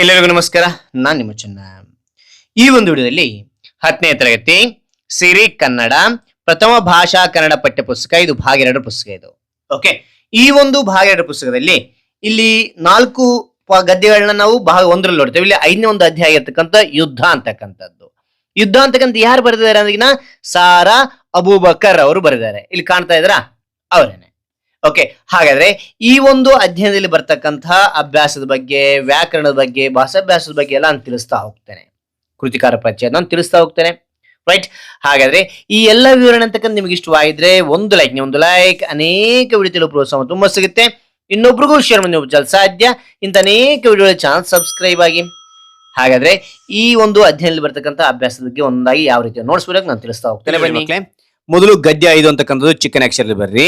ಎಲ್ಲರಿಗೂ ನಮಸ್ಕಾರ. ನಾನು ನಿಮ್ಮ ಚೆನ್ನ. ಈ ಒಂದು ವಿಡಿಯೋದಲ್ಲಿ ಹತ್ತನೇ ತರಗತಿ ಸಿರಿ ಕನ್ನಡ ಪ್ರಥಮ ಭಾಷಾ ಕನ್ನಡ ಪಠ್ಯ ಪುಸ್ತಕ ಇದು ಭಾಗ ಎರಡು ಪುಸ್ತಕ ಇದು. ಓಕೆ ಈ ಒಂದು ಭಾಗ ಎರಡು ಪುಸ್ತಕದಲ್ಲಿ ಇಲ್ಲಿ ನಾಲ್ಕು ಗದ್ಯಗಳನ್ನ ನಾವು ಭಾಗ ಒಂದರಲ್ಲಿ ನೋಡ್ತೇವೆ. ಇಲ್ಲಿ ಐದನೇ ಒಂದು ಅಧ್ಯಾಯ ಇರ್ತಕ್ಕಂಥ ಯುದ್ಧ ಅಂತಕ್ಕಂಥದ್ದು. ಯುದ್ಧ ಅಂತಕ್ಕಂಥ ಯಾರು ಬರೆದಿದ್ದಾರೆ ಅಂದ್ರೆ ಸಾರಾ ಅಬೂಬಕರ್ ಅವರು ಬರೆದಿದ್ದಾರೆ. ಇಲ್ಲಿ ಕಾಣ್ತಾ ಇದ್ರ ಅವರೇನೆ. ಓಕೆ ಹಾಗಾದ್ರೆ ಈ ಒಂದು ಅಧ್ಯಯನದಲ್ಲಿ ಬರ್ತಕ್ಕಂತಹ ಅಭ್ಯಾಸದ ಬಗ್ಗೆ, ವ್ಯಾಕರಣದ ಬಗ್ಗೆ, ಭಾಷಾಭ್ಯಾಸದ ಬಗ್ಗೆ ಎಲ್ಲ ನಾನು ತಿಳಿಸ್ತಾ ಹೋಗ್ತೇನೆ. ಕೃತಿಕಾರ ಪರಿಚಯ ನಾನು ತಿಳಿಸ್ತಾ ಹೋಗ್ತೇನೆ. ರೈಟ್ ಹಾಗಾದ್ರೆ ಈ ಎಲ್ಲ ವಿವರಣೆ ಅಂತಕ್ಕಂಥ ನಿಮ್ಗೆ ಇಷ್ಟವಾಗಿದ್ರೆ ಒಂದು ಲೈಕ್ ಒಂದು ಲೈಕ್ ಅನೇಕ ವಿಡಿಯೋ ಪ್ರೋತ್ಸಾಹ ತುಂಬಾ ಸಿಗುತ್ತೆ. ಇನ್ನೊಬ್ರಿಗೂ ಶೇರ್ ಮಾಡಿ, ನೀವು ಸಾಧ್ಯ. ಇಂಥ ಅನೇಕ ವಿಡಿಯೋ ಚಾನಲ್ ಸಬ್ಸ್ಕ್ರೈಬ್ ಆಗಿ. ಹಾಗಾದ್ರೆ ಈ ಒಂದು ಅಧ್ಯಯನದಲ್ಲಿ ಬರ್ತಕ್ಕಂಥ ಅಭ್ಯಾಸದ ಬಗ್ಗೆ ಒಂದಾಗಿ ಯಾವ ರೀತಿ ನೋಡಿಸ್ಬೇಕು ನಾನು ತಿಳಿಸ್ತಾ ಹೋಗ್ತೇನೆ ಬನ್ನಿ. ಮೊದಲು ಗದ್ಯ ಐದು ಅಂತಕ್ಕಂಥದ್ದು ಚಿಕ್ಕನ ಅಕ್ಷರದಲ್ಲಿ ಬರ್ರಿ.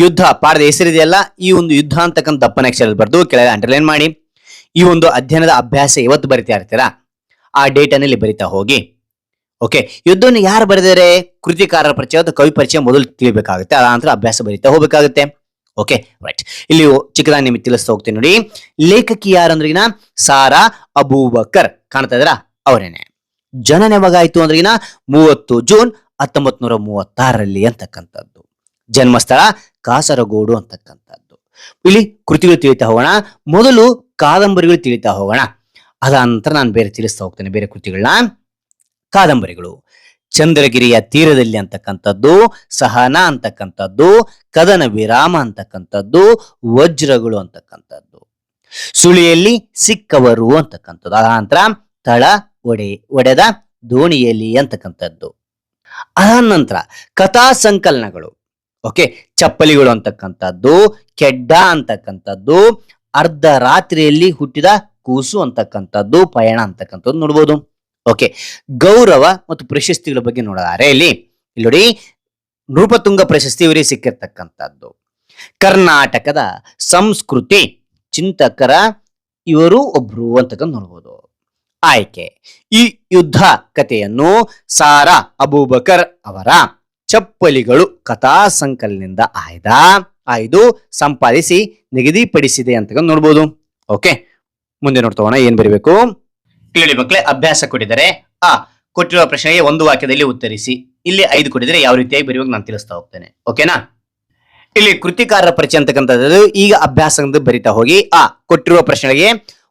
ಯುದ್ಧ, ಪಾಡದ ಹೆಸರಿದೆಯಲ್ಲ ಈ ಒಂದು ಯುದ್ಧ ಅಂತಕ್ಕಂಥ ದಪ್ಪನ ಅಕ್ಷರದಲ್ಲಿ ಬರೆದು ಕೆಳಗೆ ಅಂಡರ್ಲೈನ್ ಮಾಡಿ. ಈ ಒಂದು ಅಧ್ಯಯನದ ಅಭ್ಯಾಸ ಇವತ್ತು ಬರಿತಾ ಇರ್ತೀರಾ ಆ ಡೇಟ್ ಇಲ್ಲಿ ಬರಿತಾ ಹೋಗಿ. ಓಕೆ ಯುದ್ಧವನ್ನು ಯಾರು ಬರೆದರೆ? ಕೃತಿಕಾರರ ಪರಿಚಯ ಅಥವಾ ಕವಿ ಪರಿಚಯ ಮೊದಲು ತಿಳಿಬೇಕಾಗುತ್ತೆ. ಆ ನಂತರ ಅಭ್ಯಾಸ ಬರಿತಾ ಹೋಗಬೇಕಾಗುತ್ತೆ. ಓಕೆ ರೈಟ್ ಇಲ್ಲಿ ಚಿಕ್ಕದಾಗಿ ನಿಮಗೆ ತಿಳಿಸ್ತಾ ಹೋಗ್ತೀನಿ ನೋಡಿ. ಲೇಖಕಿ ಯಾರಂದ್ರಿಗಿನ? ಸಾರಾ ಅಬೂಬಕರ್. ಕಾಣ್ತಾ ಇದ್ರ ಅವರೇನೆ. ಜನನ ಯಾವಾಗಾಯ್ತು ಅಂದ್ರಿಗಿನ? ಮೂವತ್ತು ಜೂನ್ ಹತ್ತೊಂಬತ್ ನೂರ ಮೂವತ್ತಾರರಲ್ಲಿ ಅಂತಕ್ಕಂಥದ್ದು. ಜನ್ಮಸ್ಥಳ ಕಾಸರಗೋಡು ಅಂತಕ್ಕಂಥದ್ದು. ಇಲ್ಲಿ ಕೃತಿಗಳು ತಿಳಿತಾ ಹೋಗೋಣ. ಮೊದಲು ಕಾದಂಬರಿಗಳು ತಿಳಿತಾ ಹೋಗೋಣ. ಅದ ನಂತರ ನಾನು ಬೇರೆ ತಿಳಿಸ್ತಾ ಹೋಗ್ತೇನೆ, ಬೇರೆ ಕೃತಿಗಳನ್ನ ಕಾದಂಬರಿಗಳು. ಚಂದ್ರಗಿರಿಯ ತೀರದಲ್ಲಿ ಅಂತಕ್ಕಂಥದ್ದು, ಸಹನ ಅಂತಕ್ಕಂಥದ್ದು, ಕದನ ವಿರಾಮ ಅಂತಕ್ಕಂಥದ್ದು, ವಜ್ರಗಳು ಅಂತಕ್ಕಂಥದ್ದು. ಸುಳಿಯಲ್ಲಿ ಸಿಕ್ಕವರು ಅಂತಕ್ಕಂಥದ್ದು. ಅದ ನಂತರ ತಳ ಒಡೆ, ಒಡೆದ ದೋಣಿಯಲ್ಲಿ ಅಂತಕ್ಕಂಥದ್ದು. ಅದಾದ ನಂತರ ಕಥಾ ಸಂಕಲನಗಳು ಓಕೆ ಚಪ್ಪಲಿಗಳು ಅಂತಕ್ಕಂಥದ್ದು, ಕೆಡ್ಡ ಅಂತಕ್ಕಂಥದ್ದು, ಅರ್ಧ ರಾತ್ರಿಯಲ್ಲಿ ಹುಟ್ಟಿದ ಕೂಸು ಅಂತಕ್ಕಂಥದ್ದು, ಪಯಣ ಅಂತಕ್ಕಂಥದ್ದು ನೋಡ್ಬೋದು ಓಕೆ ಗೌರವ ಮತ್ತು ಪ್ರಶಸ್ತಿಗಳ ಬಗ್ಗೆ ನೋಡೋದಾರೆ ಇಲ್ಲಿ ಇಲ್ಲಿ ನೋಡಿ, ನೃಪತುಂಗ ಪ್ರಶಸ್ತಿ ಇವರಿಗೆ ಸಿಕ್ಕಿರ್ತಕ್ಕಂಥದ್ದು. ಕರ್ನಾಟಕದ ಸಂಸ್ಕೃತಿ ಚಿಂತಕರ ಇವರು ಒಬ್ರು ಅಂತಕ್ಕಂಥ ನೋಡ್ಬೋದು. ಆಯ್ಕೆ. ಈ ಯುದ್ಧ ಕಥೆಯನ್ನು ಸಾರಾ ಅಬೂಬಕರ್ ಅವರ ಚಪ್ಪಲಿಗಳು ಕಥಾ ಸಂಕಲನದಿಂದ ಆಯ್ದ. ಆಯ್ದು ಸಂಪಾದಿಸಿ ನಿಗದಿಪಡಿಸಿದೆ ಅಂತ ನೋಡ್ಬೋದು. ಓಕೆ, ಮುಂದೆ ನೋಡ್ತೋಣ ಏನ್ ಬರೀಬೇಕು? ಕೇಳಿ ಮಕ್ಕಳೇ ಅಭ್ಯಾಸ ಕೊಟ್ಟಿದ್ದಾರೆ. ಆ, ಕೊಟ್ಟಿರುವ ಪ್ರಶ್ನೆಗೆ ಒಂದು ವಾಕ್ಯದಲ್ಲಿ ಉತ್ತರಿಸಿ. ಇಲ್ಲಿ ಐದು ಕೊಟ್ಟಿದ್ರೆ ಯಾವ ರೀತಿಯಾಗಿ ಬರೆಯುವಾಗ ನಾನು ತಿಳಿಸ್ತಾ ಹೋಗ್ತೇನೆ. ಓಕೆನಾ? ಇಲ್ಲಿ ಕೃತಿಕಾರರ ಪರಿಚಯ ಅಂತಕ್ಕಂಥದ್ದು, ಈಗ ಅಭ್ಯಾಸ ಬರಿತಾ ಹೋಗಿ. ಆ, ಕೊಟ್ಟಿರುವ ಪ್ರಶ್ನೆಗೆ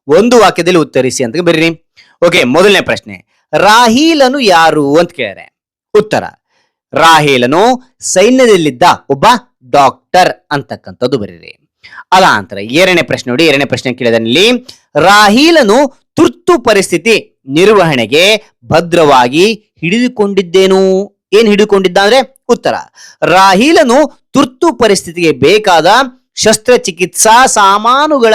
ಒಂದು ವಾಕ್ಯದಲ್ಲಿ ಉತ್ತರಿಸಿ ಅಂತ ಬರೀರಿ. ಓಕೆ ಮೊದಲನೇ ಪ್ರಶ್ನೆ. ರಾಹೀಲನು ಯಾರು ಅಂತ ಕೇಳಿದ್ರೆ? ಉತ್ತರ, ರಾಹೇಲನು ಸೈನ್ಯದಲ್ಲಿದ್ದ ಒಬ್ಬ ಡಾಕ್ಟರ್ ಅಂತಕ್ಕಂಥದ್ದು ಬರೀರಿ. ಅದ ನಂತರ ಎರಡನೇ ಪ್ರಶ್ನೆ ನೋಡಿ, ಎರಡನೇ ಪ್ರಶ್ನೆ ಕೇಳಿದಲ್ಲಿ ರಾಹೀಲನು ತುರ್ತು ಪರಿಸ್ಥಿತಿ ನಿರ್ವಹಣೆಗೆ ಭದ್ರವಾಗಿ ಹಿಡಿದುಕೊಂಡಿದ್ದೇನು? ಏನ್ ಹಿಡಿದುಕೊಂಡಿದ್ದ ಅಂದ್ರೆ ಉತ್ತರ, ರಾಹೀಲನು ತುರ್ತು ಪರಿಸ್ಥಿತಿಗೆ ಬೇಕಾದ ಶಸ್ತ್ರಚಿಕಿತ್ಸಾ ಸಾಮಾನುಗಳ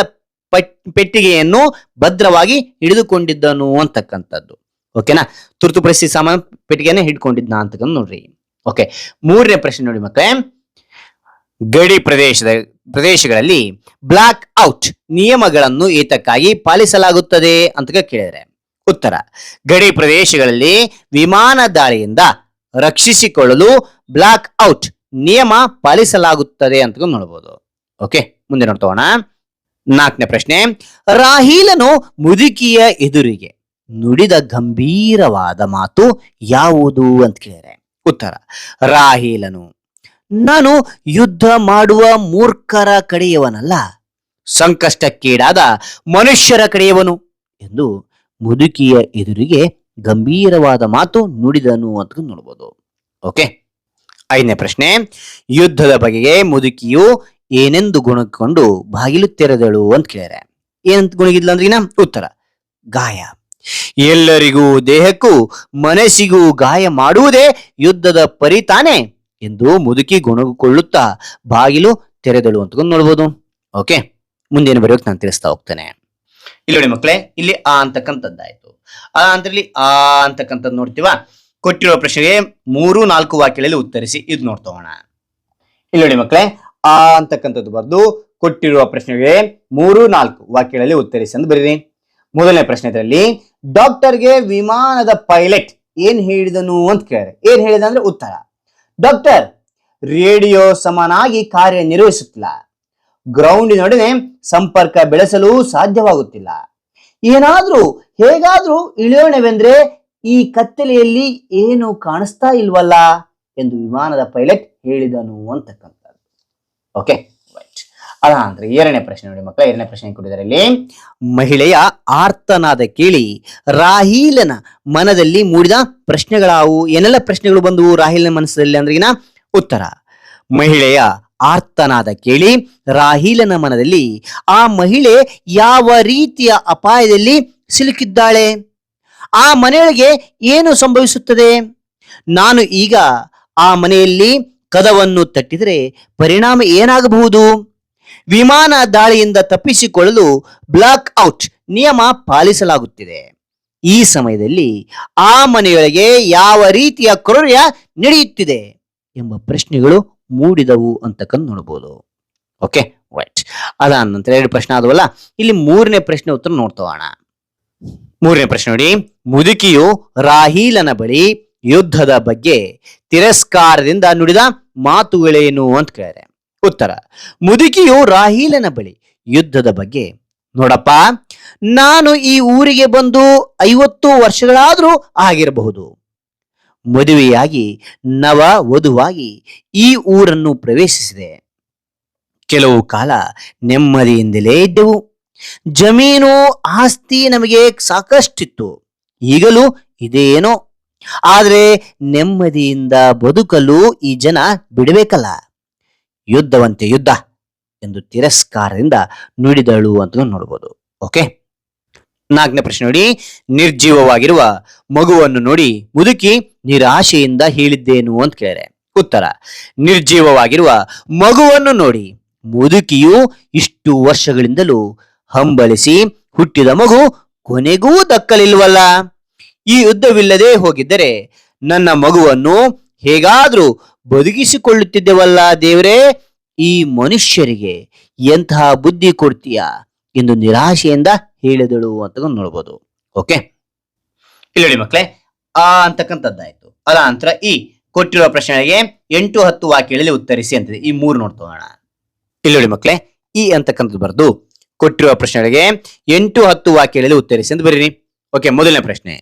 ಪೆಟ್ಟಿಗೆಯನ್ನು ಭದ್ರವಾಗಿ ಹಿಡಿದುಕೊಂಡಿದ್ದನು ಅಂತಕ್ಕಂಥದ್ದು. ಓಕೆನಾ ತುರ್ತು ಪರಿಸ್ಥಿತಿ ಸಾಮಾನು ಪೆಟ್ಟಿಗೆಯನ್ನು ಹಿಡ್ಕೊಂಡಿದ್ನ ಅಂತಕ್ಕಂಥ ನೋಡ್ರಿ. ಓಕೆ ಮೂರನೇ ಪ್ರಶ್ನೆ ನೋಡಿ ಮಕ್ಕಳೇ. ಗಡಿ ಪ್ರದೇಶದ, ಪ್ರದೇಶಗಳಲ್ಲಿ ಬ್ಲಾಕ್ ಔಟ್ ನಿಯಮಗಳನ್ನು ಏತಕ್ಕಾಗಿ ಪಾಲಿಸಲಾಗುತ್ತದೆ ಅಂತ ಕೇಳಿದರೆ. ಉತ್ತರ, ಗಡಿ ಪ್ರದೇಶಗಳಲ್ಲಿ ವಿಮಾನ ದಾಳಿಯಿಂದ ರಕ್ಷಿಸಿಕೊಳ್ಳಲು ಬ್ಲಾಕ್ ಔಟ್ ನಿಯಮ ಪಾಲಿಸಲಾಗುತ್ತದೆ ಅಂತ ನೋಡ್ಬೋದು. ಓಕೆ ಮುಂದೆ ನೋಡ್ತೋಣ ನಾಲ್ಕನೇ ಪ್ರಶ್ನೆ, ರಾಹೀಲನು ಮುದುಕಿಯ ಎದುರಿಗೆ ನುಡಿದ ಗಂಭೀರವಾದ ಮಾತು ಯಾವುದು ಅಂತ ಕೇಳಿದರೆ, ಉತ್ತರ, ರಾಹೀಲನು, ನಾನು ಯುದ್ಧ ಮಾಡುವ ಮೂರ್ಖರ ಕಡೆಯವನಲ್ಲ, ಸಂಕಷ್ಟಕ್ಕೀಡಾದ ಮನುಷ್ಯರ ಕಡೆಯವನು ಎಂದು ಮುದುಕಿಯ ಎದುರಿಗೆ ಗಂಭೀರವಾದ ಮಾತು ನುಡಿದನು ಅಂತ ನೋಡ್ಬೋದು. ಓಕೆ, ಐದನೇ ಪ್ರಶ್ನೆ, ಯುದ್ಧದ ಬಗೆಗೆ ಮುದುಕಿಯು ಏನೆಂದು ಗುಣಕೊಂಡು ಬಾಗಿಲು ತೆರೆದಳು ಅಂತ ಕೇಳ್ಯಾರೆ ಏನಂತ ಗುಣಗಿದ್ಲ ಅಂದ್ರಿನ ಉತ್ತರ. ಗಾಯ. ಎಲ್ಲರಿಗೂ ದೇಹಕ್ಕೂ ಮನಸ್ಸಿಗೂ ಗಾಯ ಮಾಡುವುದೇ ಯುದ್ಧದ ಪರಿತಾನೆ ಎಂದು ಮುದುಕಿ ಗುಣಗುಕೊಳ್ಳುತ್ತಾ ಬಾಗಿಲು ತೆರೆದಳು ಅಂತ ನೋಡ್ಬೋದು. ಓಕೆ. ಮುಂದೇನು ಬರೆಯೋಕೆ ನಾನು ತಿಳಿಸ್ತಾ ಹೋಗ್ತೇನೆ. ಇಲ್ಲಿ ನೋಡಿ ಮಕ್ಕಳೇ ಇಲ್ಲಿ ಆ ಅಂತಕ್ಕಂಥದ್ದಾಯ್ತು. ಆ ಅಂತರಲ್ಲಿ ಆ ಅಂತಕ್ಕಂಥದ್ದು ನೋಡ್ತೀವ? ಕೊಟ್ಟಿರೋ ಪ್ರಶ್ನೆಗೆ ಮೂರು ನಾಲ್ಕು ವಾಕ್ಯಗಳಲ್ಲಿ ಉತ್ತರಿಸಿ ಇದು ನೋಡ್ತೋಣ ಇಲ್ಲಿ ನೋಡಿ ಮಕ್ಕಳೇ ಆ ಅಂತಕ್ಕಂಥದ್ದು ಬರೆದು ಕೊಟ್ಟಿರುವ ಪ್ರಶ್ನೆಗೆ ಮೂರು, ನಾಲ್ಕು ವಾಕ್ಯಗಳಲ್ಲಿ ಉತ್ತರಿಸಿ ಅಂತ ಬರೀರಿ. ಮೊದಲನೇ ಪ್ರಶ್ನೆ ಇದರಲ್ಲಿ, ಡಾಕ್ಟರ್ಗೆ ವಿಮಾನದ ಪೈಲಟ್ ಏನ್ ಹೇಳಿದನು ಅಂತ ಕೇಳಿದ್ರೆ ಏನ್ ಹೇಳಿದ ಅಂದ್ರೆ ಉತ್ತರ. ಡಾಕ್ಟರ್, ರೇಡಿಯೋ ಸಮನಾಗಿ ಕಾರ್ಯನಿರ್ವಹಿಸುತ್ತಿಲ್ಲ ಗ್ರೌಂಡಿನೊಡನೆ ಸಂಪರ್ಕ ಬೆಳೆಸಲು ಸಾಧ್ಯವಾಗುತ್ತಿಲ್ಲ. ಏನಾದ್ರೂ, ಹೇಗಾದ್ರೂ ಇಳಿಯೋಣವೆಂದ್ರೆ ಈ ಕತ್ತಲೆಯಲ್ಲಿ ಏನು ಕಾಣಿಸ್ತಾ ಇಲ್ವಲ್ಲ ಎಂದು ವಿಮಾನದ ಪೈಲಟ್ ಹೇಳಿದನು ಅಂತಕ್ಕಂಥದ್ದು. ಓಕೆ ರೈಟ್ ಅದ ಅಂದ್ರೆ ಎರಡನೇ ಪ್ರಶ್ನೆ ನೋಡಿ ಮಕ್ಕಳ, ಎರಡನೇ ಪ್ರಶ್ನೆ ಕೊಟ್ಟಿದ್ದಾರೆ ಇಲ್ಲಿ ಮಹಿಳೆಯ ಆರ್ತನಾದ ಕೇಳಿ ರಾಹೀಲನ ಮನದಲ್ಲಿ ಮೂಡಿದ ಪ್ರಶ್ನೆಗಳಾವು, ಏನೆಲ್ಲ ಪ್ರಶ್ನೆಗಳು ಬಂದವು ರಾಹಿಲನ ಮನಸ್ಸಲ್ಲಿ ಅಂದ್ರಿಗಿನ ಉತ್ತರ. ಮಹಿಳೆಯ ಆರ್ತನಾದ ಕೇಳಿ ರಾಹೀಲನ ಮನದಲ್ಲಿ ಆ ಮಹಿಳೆ ಯಾವ ರೀತಿಯ ಅಪಾಯದಲ್ಲಿ ಸಿಲುಕಿದ್ದಾಳೆ? ಆ ಮನೆಯೊಳಗೆ ಏನು ಸಂಭವಿಸುತ್ತದೆ? ನಾನು ಈಗ ಆ ಮನೆಯಲ್ಲಿ ಕದವನ್ನು ತಟ್ಟಿದರೆ ಪರಿಣಾಮ ಏನಾಗಬಹುದು? ವಿಮಾನ ದಾಳಿಯಿಂದ ತಪ್ಪಿಸಿಕೊಳ್ಳಲು ಬ್ಲಾಕ್ ಔಟ್ ನಿಯಮ ಪಾಲಿಸಲಾಗುತ್ತಿದೆ. ಈ ಸಮಯದಲ್ಲಿ ಆ ಮನೆಯೊಳಗೆ ಯಾವ ರೀತಿಯ ಕ್ರೌರ್ಯ ನಡೆಯುತ್ತಿದೆ ಎಂಬ ಪ್ರಶ್ನೆಗಳು ಮೂಡಿದವು ಅಂತಕ್ಕಂತ ನೋಡಬಹುದು. Okay, right. ಅದಾದ ನಂತರ ಎರಡು ಪ್ರಶ್ನೆ ಆದವಲ್ಲ, ಇಲ್ಲಿ ಮೂರನೇ ಪ್ರಶ್ನೆ ಉತ್ತರ ನೋಡ್ತೋಣ ಮೂರನೇ ಪ್ರಶ್ನೆ ನೋಡಿ, ಮುದುಕಿಯು ರಾಹೀಲನ ಬಳಿ ಯುದ್ಧದ ಬಗ್ಗೆ ತಿರಸ್ಕಾರದಿಂದ ನುಡಿದ ಮಾತುಗಳೇನು ಅಂತ ಕೇಳಿದೆ ಉತ್ತರ, ಮುದುಕಿಯು ರಾಹೀಲನ ಬಳಿ ಯುದ್ಧದ ಬಗ್ಗೆ, ನೋಡಪ್ಪ, ನಾನು ಈ ಊರಿಗೆ ಬಂದು ಐವತ್ತು ವರ್ಷಗಳಾದರೂ ಆಗಿರಬಹುದು. ಮದುವೆಯಾಗಿ, ನವ ವಧುವಾಗಿ ಈ ಊರನ್ನು ಪ್ರವೇಶಿಸಿದೆ. ಕೆಲವು ಕಾಲ ನೆಮ್ಮದಿಯಿಂದಲೇ ಇದ್ದೆವು. ಜಮೀನು ಆಸ್ತಿ ನಮಗೆ ಸಾಕಷ್ಟಿತ್ತು. ಈಗಲೂ ಇದೇನೋ ಆದ್ರೆ ನೆಮ್ಮದಿಯಿಂದ ಬದುಕಲು ಈ ಜನ ಬಿಡಬೇಕಲ್ಲ. ಯುದ್ಧವಂತೆ ಯುದ್ಧ ಎಂದು ತಿರಸ್ಕಾರದಿಂದ ನುಡಿದಳು ಅಂತ ನೋಡ್ಬೋದು. ಓಕೆ? ನಾಲ್ಕನೇ ಪ್ರಶ್ನೆ ನೋಡಿ. ನಿರ್ಜೀವವಾಗಿರುವ ಮಗುವನ್ನು ನೋಡಿ ಮುದುಕಿ ನಿರಾಶೆಯಿಂದ ಹೇಳಿದ್ದೇನು ಅಂತ ಕೇಳಿದೆ ಉತ್ತರ, ನಿರ್ಜೀವವಾಗಿರುವ ಮಗುವನ್ನು ನೋಡಿ ಮುದುಕಿಯು ಇಷ್ಟು ವರ್ಷಗಳಿಂದಲೂ ಹಂಬಲಿಸಿ ಹುಟ್ಟಿದ ಮಗು ಕೊನೆಗೂ ದಕ್ಕಲಿಲ್ವಲ್ಲ. ಈ ಯುದ್ಧವಿಲ್ಲದೆ ಹೋಗಿದ್ದರೆ ನನ್ನ ಮಗುವನ್ನು ಹೇಗಾದ್ರೂ ಬದುಕಿಸಿಕೊಳ್ಳುತ್ತಿದ್ದೆವಲ್ಲ ದೇವರೇ? ಈ ಮನುಷ್ಯರಿಗೆ ಎಂತಹ ಬುದ್ಧಿ ಕೊಡ್ತೀಯಾ ಎಂದು ನಿರಾಶೆಯಿಂದ ಹೇಳಿದಳು ಅಂತ ನೋಡ್ಬೋದು. ಓಕೆ ಇಲ್ಲಿ ನೋಡಿ ಮಕ್ಕಳೇ, ಆ ಅಂತಕ್ಕಂಥದ್ದಾಯ್ತು. ಅದ ನಂತರ ಈ ಕೊಟ್ಟಿರುವ ಪ್ರಶ್ನೆಗೆ ಎಂಟು ಹತ್ತು ವಾಕ್ಯಗಳಲ್ಲಿ ಉತ್ತರಿಸಿ ಅಂತಿದೆ ಈ ಮೂರು ನೋಡ್ತೋಣ ಇಲ್ಲಿ ನೋಡಿ ಮಕ್ಕಳೇ, ಈ ಅಂತಕ್ಕಂಥದ್ದು ಬರೆದು ಕೊಟ್ಟಿರುವ ಪ್ರಶ್ನೆಗಳಿಗೆ ಎಂಟು ಹತ್ತು ವಾಕ್ಯಗಳಲ್ಲಿ ಉತ್ತರಿಸಿ ಅಂತ ಬರೀರಿ. ಓಕೆ ಮೊದಲನೇ ಪ್ರಶ್ನೆ.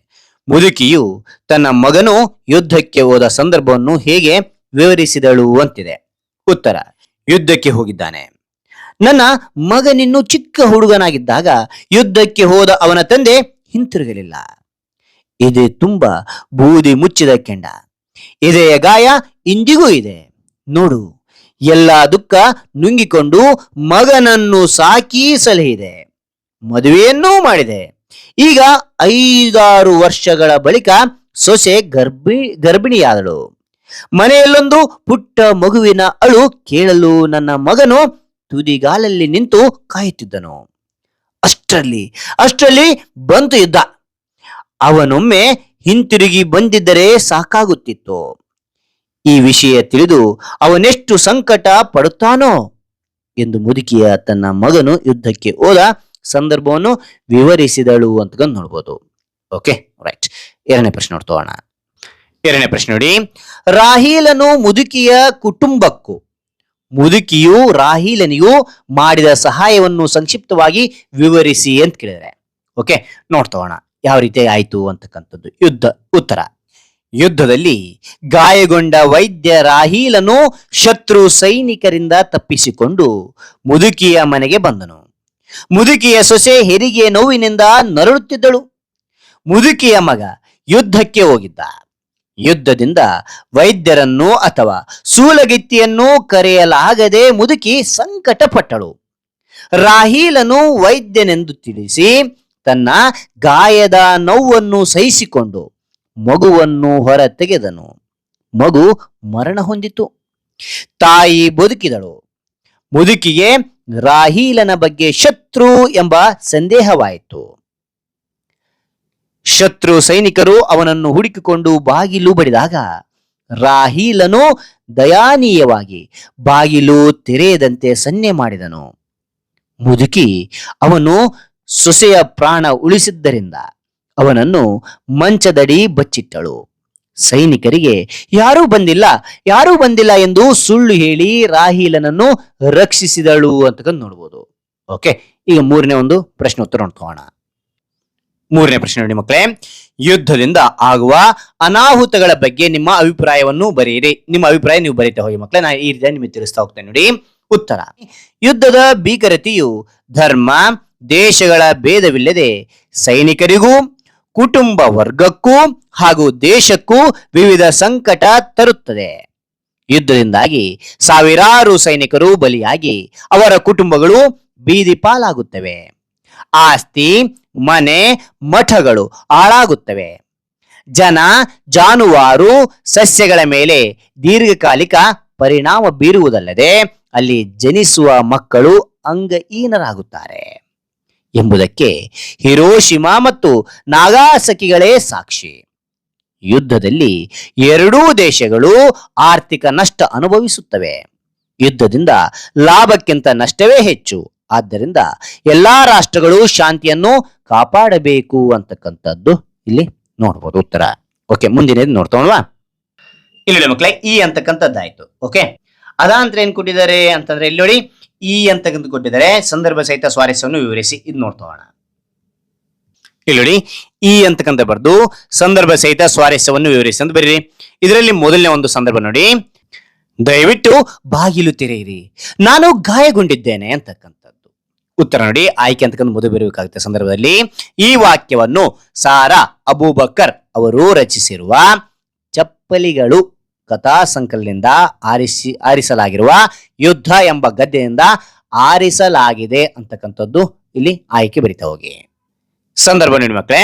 ಮುದುಕಿಯು ತನ್ನ ಮಗನು ಯುದ್ಧಕ್ಕೆ ಹೋದ ಸಂದರ್ಭವನ್ನು ಹೇಗೆ ವಿವರಿಸಿದಳು ಅಂತಿದೆ. ಉತ್ತರ, ಯುದ್ಧಕ್ಕೆ ಹೋಗಿದ್ದಾನೆ. ನನ್ನ ಮಗನಿನ್ನು ಚಿಕ್ಕ ಹುಡುಗನಾಗಿದ್ದಾಗ ಯುದ್ಧಕ್ಕೆ ಹೋದ ಅವನ ತಂದೆ ಹಿಂತಿರುಗಲಿಲ್ಲ. ಇದೆ ತುಂಬಾ ಬೂದಿ ಮುಚ್ಚಿದ ಕೆಂಡ. ಇದೆಯ ಗಾಯ ಇಂದಿಗೂ ಇದೆ. ನೋಡು, ಎಲ್ಲ ದುಃಖ ನುಂಗಿಕೊಂಡು ಮಗನನ್ನು ಸಾಕಿ ಸಲಹಿದೆ. ಮದುವೆಯನ್ನೂ ಮಾಡಿದೆ. ಈಗ ಐದಾರು ವರ್ಷಗಳ ಬಳಿಕ ಸೊಸೆ ಗರ್ಭಿ, ಗರ್ಭಿಣಿಯಾದಳು. ಮನೆಯಲ್ಲೊಂದು ಪುಟ್ಟ ಮಗುವಿನ ಅಳು ಕೇಳಲು ನನ್ನ ಮಗನು ತುದಿಗಾಲಲ್ಲಿ ನಿಂತು ಕಾಯುತ್ತಿದ್ದನು. ಅಷ್ಟರಲ್ಲಿ ಅಷ್ಟರಲ್ಲಿ ಬಂತು ಯುದ್ಧ. ಅವನೊಮ್ಮೆ ಹಿಂತಿರುಗಿ ಬಂದಿದ್ದರೆ ಸಾಕಾಗುತ್ತಿತ್ತು. ಈ ವಿಷಯ ತಿಳಿದು ಅವನೆಷ್ಟು ಸಂಕಟ ಪಡುತ್ತಾನೋ ಎಂದು ಮುದುಕಿಯ ತನ್ನ ಮಗನು ಯುದ್ಧಕ್ಕೆ ಹೋದ ಸಂದರ್ಭವನ್ನು ವಿವರಿಸಿದಳು ಅಂತ ನೋಡ್ಬೋದು. ಓಕೆ ರೈಟ್ ಎರಡನೇ ಪ್ರಶ್ನೆ ನೋಡ್ತೋಣ ಎರಡನೇ ಪ್ರಶ್ನೆ ನೋಡಿ. ರಾಹೀಲನು ಮುದುಕಿಯ ಕುಟುಂಬಕ್ಕೂ, ಮುದುಕಿಯು ರಾಹೀಲನಿಗೂ ಮಾಡಿದ ಸಹಾಯವನ್ನು ಸಂಕ್ಷಿಪ್ತವಾಗಿ ವಿವರಿಸಿ ಅಂತ ಕೇಳಿದರೆ. ಓಕೆ ನೋಡ್ತೋಣ ಯಾವ ರೀತಿ ಆಯ್ತು ಅಂತಕ್ಕಂಥದ್ದು. ಯುದ್ಧ, ಉತ್ತರ. ಯುದ್ಧದಲ್ಲಿ ಗಾಯಗೊಂಡ ವೈದ್ಯ ರಾಹೀಲನು ಶತ್ರು ಸೈನಿಕರಿಂದ ತಪ್ಪಿಸಿಕೊಂಡು ಮುದುಕಿಯ ಮನೆಗೆ ಬಂದನು. ಮುದುಕಿಯ ಸೊಸೆ ಹೆರಿಗೆಯ ನೋವಿನಿಂದ ನರಳುತ್ತಿದ್ದಳು. ಮುದುಕಿಯ ಮಗ ಯುದ್ಧಕ್ಕೆ ಹೋಗಿದ್ದ. ಯುದ್ಧದಿಂದ ವೈದ್ಯರನ್ನು ಅಥವಾ ಸೂಲಗಿತ್ತಿಯನ್ನು ಕರೆಯಲಾಗದೆ ಮುದುಕಿ ಸಂಕಟಪಟ್ಟಳು. ರಾಹೀಲನು ವೈದ್ಯನೆಂದು ತಿಳಿಸಿ ತನ್ನ ಗಾಯದ ನೋವನ್ನು ಸಹಿಸಿಕೊಂಡು ಮಗುವನ್ನು ಹೊರ ತೆಗೆದನು ಮಗು ಮರಣ ಹೊಂದಿತು. ತಾಯಿ ಬದುಕಿದಳು. ಮುದುಕಿಗೆ ರಾಹೀಲನ ಬಗ್ಗೆ ಶತ್ರು ಎಂಬ ಸಂದೇಹವಾಯಿತು. ಶತ್ರು ಸೈನಿಕರು ಅವನನ್ನು ಹುಡುಕಿಕೊಂಡು ಬಾಗಿಲು ಬಡಿದಾಗ ರಾಹೀಲನು ದಯಾನೀಯವಾಗಿ ಬಾಗಿಲು ತೆರೆಯದಂತೆ ಸನ್ನೆ ಮಾಡಿದನು. ಮುದುಕಿ ಅವನು ಸೊಸೆಯ ಪ್ರಾಣ ಉಳಿಸಿದ್ದರಿಂದ ಅವನನ್ನು ಮಂಚದಡಿ ಬಚ್ಚಿಟ್ಟಳು. ಸೈನಿಕರಿಗೆ, ಯಾರೂ ಬಂದಿಲ್ಲ ಯಾರೂ ಬಂದಿಲ್ಲ ಎಂದು ಸುಳ್ಳು ಹೇಳಿ ರಾಹೀಲನನ್ನು ರಕ್ಷಿಸಿದಳು ಅಂತ ನೋಡ್ಬೋದು. ಓಕೆ, ಈಗ ಮೂರನೇ ಒಂದು ಪ್ರಶ್ನೆ ಉತ್ತರ ನೋಡ್ಕೋಣ ಮೂರನೇ ಪ್ರಶ್ನೆ ನೋಡಿ ಮಕ್ಕಳೇ, ಯುದ್ಧದಿಂದ ಆಗುವ ಅನಾಹುತಗಳ ಬಗ್ಗೆ ನಿಮ್ಮ ಅಭಿಪ್ರಾಯವನ್ನು ಬರೆಯಿರಿ. ನಿಮ್ಮ ಅಭಿಪ್ರಾಯ ನೀವು ಬರೀತಾ ಹೋಗಿ ಮಕ್ಕಳೇ ನಾನು ಈ ರೀತಿ ನಿಮಗೆ ತಿಳಿಸ್ತಾ ಹೋಗ್ತೇನೆ ನೋಡಿ. ಉತ್ತರ, ಯುದ್ಧದ ಭೀಕರತೆಯು ಧರ್ಮ, ದೇಶಗಳ ಭೇದವಿಲ್ಲದೆ ಸೈನಿಕರಿಗೂ ಕುಟುಂಬ ವರ್ಗಕ್ಕೂ ಹಾಗೂ ದೇಶಕ್ಕೂ ವಿವಿಧ ಸಂಕಟ ತರುತ್ತದೆ. ಯುದ್ಧದಿಂದಾಗಿ ಸಾವಿರಾರು ಸೈನಿಕರು ಬಲಿಯಾಗಿ ಅವರ ಕುಟುಂಬಗಳು ಬೀದಿ ಪಾಲಾಗುತ್ತವೆ. ಆಸ್ತಿ, ಮನೆ, ಮಠಗಳು ಹಾಳಾಗುತ್ತವೆ. ಜನ, ಜಾನುವಾರು, ಸಸ್ಯಗಳ ಮೇಲೆ ದೀರ್ಘಕಾಲಿಕ ಪರಿಣಾಮ ಬೀರುವುದಲ್ಲದೆ ಅಲ್ಲಿ ಜನಿಸುವ ಮಕ್ಕಳು ಅಂಗಹೀನರಾಗುತ್ತಾರೆ. ಎಂಬುದಕ್ಕೆ ಹಿರೋಶಿಮಾ ಮತ್ತು ನಾಗಾಸಕಿಗಳೇ ಸಾಕ್ಷಿ. ಯುದ್ಧದಲ್ಲಿ ಎರಡೂ ದೇಶಗಳು ಆರ್ಥಿಕ ನಷ್ಟ ಅನುಭವಿಸುತ್ತವೆ. ಯುದ್ಧದಿಂದ ಲಾಭಕ್ಕಿಂತ ನಷ್ಟವೇ ಹೆಚ್ಚು. ಆದ್ದರಿಂದ ಎಲ್ಲಾ ರಾಷ್ಟ್ರಗಳು ಶಾಂತಿಯನ್ನು ಕಾಪಾಡಬೇಕು ಅಂತಕ್ಕಂಥದ್ದು ಇಲ್ಲಿ ನೋಡ್ಬೋದು ಉತ್ತರ. ಓಕೆ, ಮುಂದಿನದು ನೋಡ್ತೋಣವಾ ಇಲ್ಲಿ ಮಕ್ಕಳೇ, ಈ ಅಂತಕ್ಕಂಥದ್ದಾಯ್ತು. ಓಕೆ ಅದಾಂತರ ಏನ್ ಕೊಟ್ಟಿದ್ದಾರೆ ಅಂತಂದ್ರೆ ಇಲ್ಲಿ ನೋಡಿ ಈ ಅಂತ ಕೊಟ್ಟಿದ್ದಾರೆ ಸಂದರ್ಭ ಸಹಿತ ಸ್ವಾರಸ್ಯವನ್ನು ವಿವರಿಸಿ ಇದು ನೋಡ್ತೋಣ ಇಲ್ಲಿ ನೋಡಿ, ಈ ಅಂತಕ್ಕಂಥ ಬರ್ದು ಸಂದರ್ಭ ಸಹಿತ ಸ್ವಾರಸ್ಯವನ್ನು ವಿವರಿಸಿ ಅಂತ ಬರೀರಿ. ಇದರಲ್ಲಿ ಮೊದಲನೇ ಒಂದು ಸಂದರ್ಭ ನೋಡಿ. ದಯವಿಟ್ಟು ಬಾಗಿಲು ತೆರೆಯಿರಿ. ನಾನು ಗಾಯಗೊಂಡಿದ್ದೇನೆ ಅಂತಕ್ಕಂಥದ್ದು. ಉತ್ತರ ನೋಡಿ, ಆಯ್ಕೆ ಅಂತಕ್ಕಂಥ ಮೊದಲು ಬರಬೇಕಾಗುತ್ತೆ ಸಂದರ್ಭದಲ್ಲಿ. ಈ ವಾಕ್ಯವನ್ನು ಸಾರಾ ಅಬೂಬಕರ್ ಅವರು ರಚಿಸಿರುವ ಚಪ್ಪಲಿಗಳು ಕಥಾ ಸಂಕಲನದಿಂದ ಆರಿಸಿ, ಆರಿಸಲಾಗಿರುವ ಯುದ್ಧ ಎಂಬ ಗದ್ಯದಿಂದ ಆರಿಸಲಾಗಿದೆ ಅಂತಕ್ಕಂಥದ್ದು ಇಲ್ಲಿ ಆಯ್ಕೆ ಬರಿತಾ ಹೋಗಿ. ಸಂದರ್ಭ ನೋಡಿ ಮಕ್ಕಳೇ,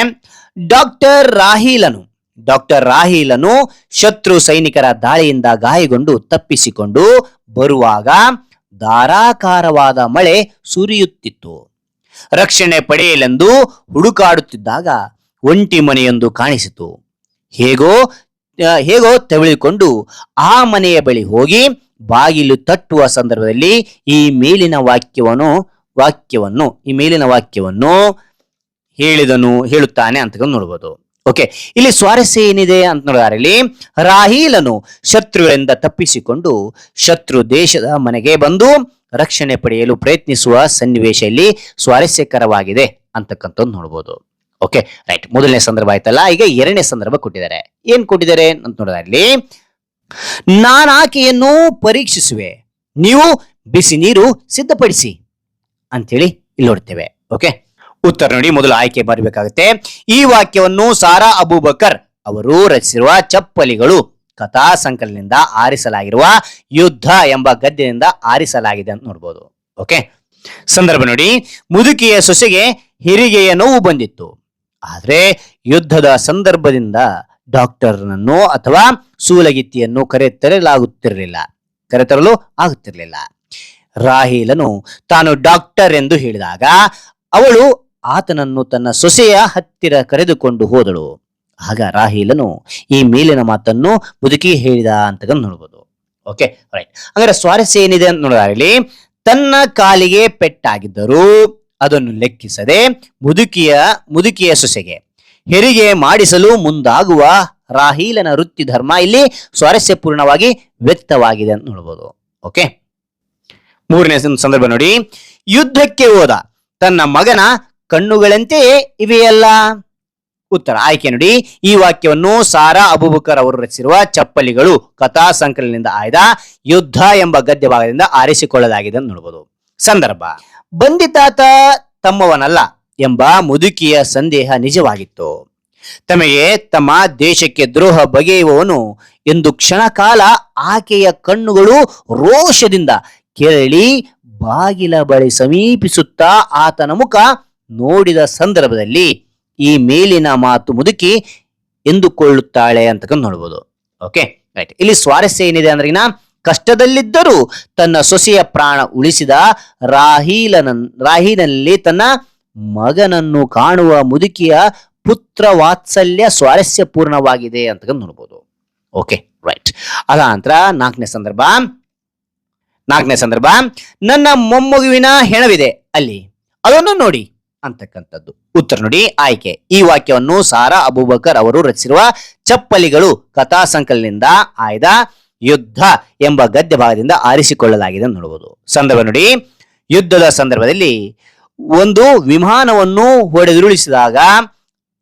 ಡಾಕ್ಟರ್ ರಾಹೀಲನು ಡಾಕ್ಟರ್ ರಾಹೀಲನು ಶತ್ರು ಸೈನಿಕರ ದಾಳಿಯಿಂದ ಗಾಯಗೊಂಡು ತಪ್ಪಿಸಿಕೊಂಡು ಬರುವಾಗ ಧಾರಾಕಾರವಾದ ಮಳೆ ಸುರಿಯುತ್ತಿತ್ತು. ರಕ್ಷಣೆ ಪಡೆಯಲೆಂದು ಹುಡುಕಾಡುತ್ತಿದ್ದಾಗ ಒಂಟಿ ಮನೆಯೊಂದು ಕಾಣಿಸಿತು. ಹೇಗೋ ಹೇಗೋ ತೆವಳಿಕೊಂಡು ಆ ಮನೆಯ ಬಳಿ ಹೋಗಿ ಬಾಗಿಲು ತಟ್ಟುವ ಸಂದರ್ಭದಲ್ಲಿ ಈ ಮೇಲಿನ ವಾಕ್ಯವನ್ನು ವಾಕ್ಯವನ್ನು, ಈ ಮೇಲಿನ ವಾಕ್ಯವನ್ನು ಹೇಳಿದನು, ಹೇಳುತ್ತಾನೆ ಅಂತ ನೋಡ್ಬೋದು. ಓಕೆ ಇಲ್ಲಿ ಸ್ವಾರಸ್ಯ ಏನಿದೆ ಅಂತ ನೋಡಿದಾರೆ ಇಲ್ಲಿ ರಾಹೀಲನು ಶತ್ರುಗಳಿಂದ ತಪ್ಪಿಸಿಕೊಂಡು ಶತ್ರು ದೇಶದ ಮನೆಗೆ ಬಂದು ರಕ್ಷಣೆ ಪಡೆಯಲು ಪ್ರಯತ್ನಿಸುವ ಸನ್ನಿವೇಶ ಇಲ್ಲಿ ಸ್ವಾರಸ್ಯಕರವಾಗಿದೆ ಅಂತಕ್ಕಂಥದ್ದು ನೋಡ್ಬೋದು. ಓಕೆ ರೈಟ್ ಮೊದಲನೇ ಸಂದರ್ಭ ಆಯ್ತಲ್ಲ, ಈಗ ಎರಡನೇ ಸಂದರ್ಭ ಕೊಟ್ಟಿದ್ದಾರೆ. ಏನ್ ಕೊಟ್ಟಿದ್ದಾರೆ ಅಂತ ನೋಡಿದ್ರೆ ಇಲ್ಲಿ. ನಾನು ಆಕೆಯನ್ನು ಪರೀಕ್ಷಿಸುವೆ. ನೀವು ಬಿಸಿ ನೀರು ಸಿದ್ಧಪಡಿಸಿ ಅಂತೇಳಿ ಇಲ್ಲಿ ನೋಡ್ತೇವೆ. ಓಕೆ ಉತ್ತರ ನೋಡಿ, ಮೊದಲು ಆಯ್ಕೆ ಬರಬೇಕಾಗುತ್ತೆ ಈ ವಾಕ್ಯವನ್ನು ಸಾರಾ ಅಬೂಬಕರ್ ಅವರು ರಚಿಸಿರುವ ಚಪ್ಪಲಿಗಳು ಕಥಾ ಸಂಕಲನದಿಂದ ಆರಿಸಲಾಗಿರುವ ಯುದ್ಧ ಎಂಬ ಗದ್ಯದಿಂದ ಆರಿಸಲಾಗಿದೆ ಅಂತ ನೋಡ್ಬೋದು. ಓಕೆ ಸಂದರ್ಭ ನೋಡಿ, ಮುದುಕಿಯ ಸೊಸೆಗೆ ಹೆರಿಗೆಯ ನೋವು ಬಂದಿತ್ತು. ಆದ್ರೆ ಯುದ್ಧದ ಸಂದರ್ಭದಿಂದ ಡಾಕ್ಟರ್ನನ್ನು ಅಥವಾ ಸೂಲಗಿತ್ತಿಯನ್ನು ಕರೆತರಲಾಗುತ್ತಿರಲಿಲ್ಲ, ಕರೆತರಲು ಆಗುತ್ತಿರಲಿಲ್ಲ. ರಾಹೀಲನು ತಾನು ಡಾಕ್ಟರ್ ಎಂದು ಹೇಳಿದಾಗ ಅವಳು ಆತನನ್ನು ತನ್ನ ಸೊಸೆಯ ಹತ್ತಿರ ಕರೆದುಕೊಂಡು ಹೋದಳು. ಆಗ ರಾಹೀಲನು ಈ ಮೇಲಿನ ಮಾತನ್ನು ಮುದುಕಿ ಹೇಳಿದ ಅಂತ ನೋಡ್ಬೋದು. ಓಕೆ ರೈಟ್ ಹಂಗಾರೆ ಸ್ವಾರಸ್ಯ ಏನಿದೆ ಅಂತ ನೋಡಿದಾಗಲಿ ತನ್ನ ಕಾಲಿಗೆ ಪೆಟ್ಟಾಗಿದ್ದರೂ ಅದನ್ನು ಲೆಕ್ಕಿಸದೆ ಮುದುಕಿಯ ಮುದುಕಿಯ ಸೊಸೆಗೆ ಹೆರಿಗೆ ಮಾಡಿಸಲು ಮುಂದಾಗುವ ರಾಹೀಲನ ವೃತ್ತಿ ಧರ್ಮ ಇಲ್ಲಿ ಸ್ವಾರಸ್ಯಪೂರ್ಣವಾಗಿ ವ್ಯಕ್ತವಾಗಿದೆ ಅಂತ ನೋಡ್ಬೋದು. ಓಕೆ ಮೂರನೇ ಸಂದರ್ಭ ನೋಡಿ. ಯುದ್ಧಕ್ಕೆ ಹೋದ ತನ್ನ ಮಗನ ಕಣ್ಣುಗಳಂತೆಯೇ ಇವೆಯಲ್ಲ? ಉತ್ತರ ಆಯ್ಕೆ ನೋಡಿ. ಈ ವಾಕ್ಯವನ್ನು ಸಾರಾ ಅಬುಬಕರ್ ಅವರು ರಚಿಸಿರುವ ಚಪ್ಪಲಿಗಳು ಕಥಾ ಸಂಕಲನದಿಂದ ಆಯ್ದ ಯುದ್ಧ ಎಂಬ ಗದ್ಯ ಭಾಗದಿಂದ ಆರಿಸಿಕೊಳ್ಳಲಾಗಿದೆ ಅಂತ ನೋಡಬಹುದು ಸಂದರ್ಭ. ಬಂದಿತಾತ ತಮ್ಮವನಲ್ಲ ಎಂಬ ಮುದುಕಿಯ ಸಂದೇಹ ನಿಜವಾಗಿತ್ತು. ತಮಗೆ ತಮ್ಮ ದೇಶಕ್ಕೆ ದ್ರೋಹ ಬಗೆಯುವವನು ಎಂದು ಕ್ಷಣಕಾಲ ಆಕೆಯ ಕಣ್ಣುಗಳು ರೋಷದಿಂದ ಕೆರಳಿ ಬಾಗಿಲ ಬಳಿ ಸಮೀಪಿಸುತ್ತಾ ಆತನ ಮುಖ ನೋಡಿದ ಸಂದರ್ಭದಲ್ಲಿ ಈ ಮೇಲಿನ ಮಾತು ಮುದುಕಿ ಎಂದುಕೊಳ್ಳುತ್ತಾಳೆ ಅಂತ ನೋಡ್ಬೋದು. ಓಕೆ ರೈಟ್ ಇಲ್ಲಿ ಸ್ವಾರಸ್ಯ ಏನಿದೆ ಅಂದ್ರಿನ ಕಷ್ಟದಲ್ಲಿದ್ದರೂ ತನ್ನ ಸೊಸೆಯ ಪ್ರಾಣ ಉಳಿಸಿದ ರಾಹೀಲನ, ರಾಹಿನಲ್ಲಿ ತನ್ನ ಮಗನನ್ನು ಕಾಣುವ ಮುದುಕಿಯ ಪುತ್ರ ವಾತ್ಸಲ್ಯ ಸ್ವಾರಸ್ಯಪೂರ್ಣವಾಗಿದೆ ಅಂತ ನೋಡ್ಬೋದು. ಓಕೆ ರೈಟ್ ಅದ ನಂತರ ನಾಲ್ಕನೇ ಸಂದರ್ಭ. ನಾಲ್ಕನೇ ಸಂದರ್ಭ. ನನ್ನ ಮೊಮ್ಮಗುವಿನ ಹೆಣವಿದೆ ಅಲ್ಲಿ. ಅದನ್ನು ನೋಡಿ ಅಂತಕ್ಕಂಥದ್ದು. ಉತ್ತರ ನೋಡಿ, ಆಯ್ಕೆ. ಈ ವಾಕ್ಯವನ್ನು ಸಾರಾ ಅಬೂಬಕರ್ ಅವರು ರಚಿಸಿರುವ ಚಪ್ಪಲಿಗಳು ಕಥಾ ಸಂಕಲನದಿಂದ ಆಯ್ದ. ಯುದ್ಧ ಎಂಬ ಗದ್ಯ ಭಾಗದಿಂದ ಆರಿಸಿಕೊಳ್ಳಲಾಗಿದೆ ನೋಡಬಹುದು ಸಂದರ್ಭ ನೋಡಿ, ಯುದ್ಧದ ಸಂದರ್ಭದಲ್ಲಿ ಒಂದು ವಿಮಾನವನ್ನು ಹೊಡೆದುರುಳಿಸಿದಾಗ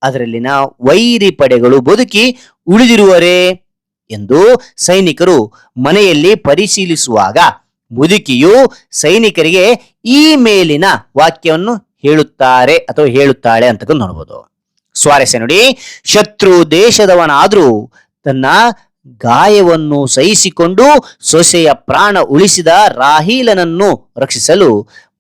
ಅದರಲ್ಲಿನ ವೈರಿ ಪಡೆಗಳು ಬದುಕಿ ಉಳಿದಿರುವರೇ ಎಂದು ಸೈನಿಕರು ಮನೆಯಲ್ಲಿ ಪರಿಶೀಲಿಸುವಾಗ ಮುದುಕಿಯು ಸೈನಿಕರಿಗೆ ಈ ಮೇಲಿನ ವಾಕ್ಯವನ್ನು ಹೇಳುತ್ತಾರೆ ಅಥವಾ ಹೇಳುತ್ತಾಳೆ ಅಂತಕ್ಕಂಥ ನೋಡ್ಬೋದು. ಸ್ವಾರಸ್ಯ ನೋಡಿ, ಶತ್ರು ದೇಶದವನಾದ್ರೂ ತನ್ನ ಗಾಯವನ್ನು ಸಹಿಸಿಕೊಂಡು ಸೊಸೆಯ ಪ್ರಾಣ ಉಳಿಸಿದ ರಾಹೀಲನನ್ನು ರಕ್ಷಿಸಲು